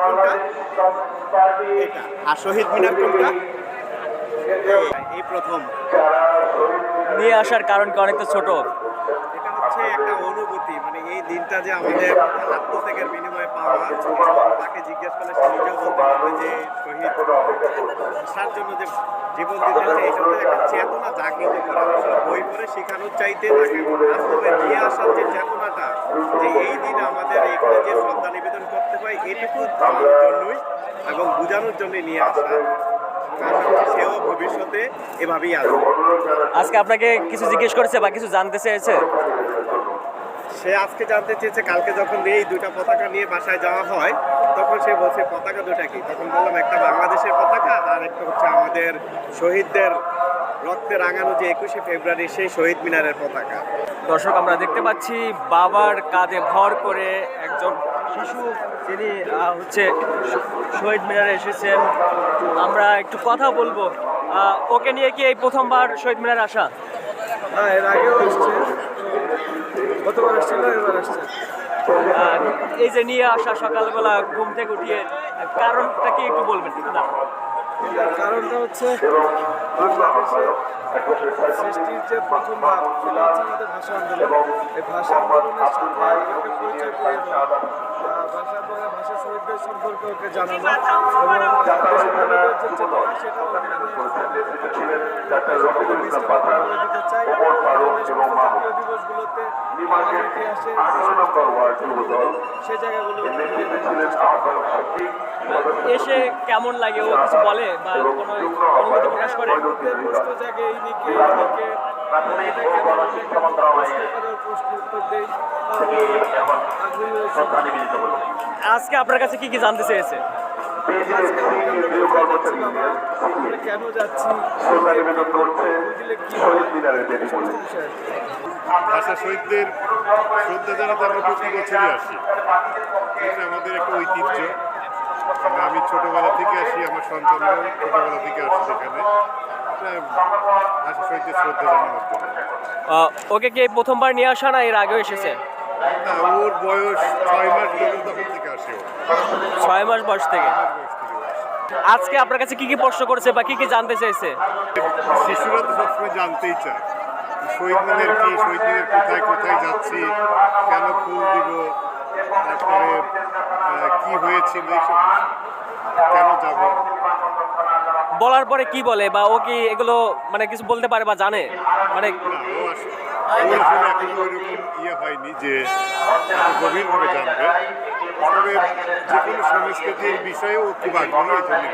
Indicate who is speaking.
Speaker 1: কোনটা? এটা। আর শহীদ মিনার কোনটা? এই- এই প্রথম।
Speaker 2: নিয়ে আসার কারণ অনেকটা ছোট?
Speaker 1: এটা হচ্ছে একটা অনুভূতি। মানে এই দিনটা যে আমাদের আত্মত্যাগের বিনিময়ে পাওয়া তাকে জিজ্ঞেস করলে সে নিজেও বলতে পারবে যে শহীদ ভাষার জন্য যে জীবন এইটাতে একটা চেতনা জাগ্রত করা। আসলে বই পড়ে শেখানোর চাইতে তাকে বাস্তবে নিয়ে আসার যে চেতনাটা যে এই দিন আমাদের এখানে যে এটুকু জানানোর জন্যই এবং বোঝানোর জন্যই নিয়ে আসা। সেও ভবিষ্যতে এভাবেই আসবে।
Speaker 2: আজকে আপনাকে কিছু জিজ্ঞেস করেছে বা কিছু জানতে চেয়েছে?
Speaker 1: সে আজকে জানতে চেয়েছে কালকে যখন এই দুইটা পতাকা নিয়ে বাসায় যাওয়া হয় তখন সে বলছে পতাকা দুটা কি? তখন বললাম একটা বাংলাদেশের পতাকা আর একটা হচ্ছে আমাদের শহীদদের রক্তে রাঙানো যে একুশে ফেব্রুয়ারি সেই শহীদ মিনারের পতাকা।
Speaker 2: দর্শক আমরা দেখতে পাচ্ছি বাবার কাঁধে ভর করে একজন শিশু যিনি হচ্ছে শহীদ মিনারে এসেছেন। আমরা একটু কথা বলব। ওকে নিয়ে কি এই প্রথমবার শহীদ মিনারে আসা?
Speaker 3: হ্যাঁ এর আগেও আসছে। গতবার আসছিল এবার আসছে।
Speaker 2: এই যে নিয়ে আসা সকালবেলা ঘুম থেকে উঠিয়ে কারণটা কি একটু বলবেন? না
Speaker 3: কারণটা হচ্ছে বাংলাদেশে সৃষ্টির যে প্রথম ভাব সেটা হচ্ছে আমাদের ভাষা আন্দোলন। এই ভাষা আন্দোলনের সাথে ওকে পরিচয় করিয়ে দেওয়া ভাষা শহীদদের সম্পর্কে ওকে জানানো এবং দেশপ্রেমিকের যে সেটা ওকে আমি বিস্তারিত করে দিতে চাই এবং এই সমস্ত জাতীয় জায়গাগুলো।
Speaker 2: এসে কেমন লাগে? ও কিছু বলে বা কোনো অনুভূতি প্রকাশ করে?
Speaker 3: এই
Speaker 2: আজকে আপনার কাছে কি কি জানতে চেয়েছে?
Speaker 3: কেন যাচ্ছি বুঝলে কি হয় এই সমস্ত বিষয়
Speaker 4: ভাষা শহীদদের শ্রদ্ধা জানাতে আমরা প্রতি বছরই আসি। এটা আমাদের একটা ঐতিহ্য। মানে আমি ছোটবেলা থেকে আসি আমার সন্তানরাও ছোটবেলা থেকে আসছে সেখানে। ভাষা শহীদদের শ্রদ্ধা জানানোর জন্য।
Speaker 2: ওকে কি এই প্রথমবার নিয়ে আসা না এর আগেও এসেছে?
Speaker 4: না ওর বয়স ছয় মাস যখন তখন থেকে আসে
Speaker 2: ছয় মাস বয়স থেকে। আজকে আপনার কাছে কি কি প্রশ্ন করেছে বা কি কি জানতে চাইছে?
Speaker 4: শিশুরা তো সবসময় জানতেই চায়। শহীদ মিনার কি শহীদ মিনার কোথায় কোথায় যাচ্ছি কেন ফুল দিব তারপরে কি হয়েছিল এইসব কেন যাব?
Speaker 2: বলার পরে কি বলে বা ও কি এগুলো মানে কিছু বলতে পারে বা জানে? মানে
Speaker 4: না আসলে এখনও ওইরকম ইয়ে হয়নি যে গভীরভাবে জানবে। তবে যে কোনো সংস্কৃতির বিষয়েও খুব আগ্রহী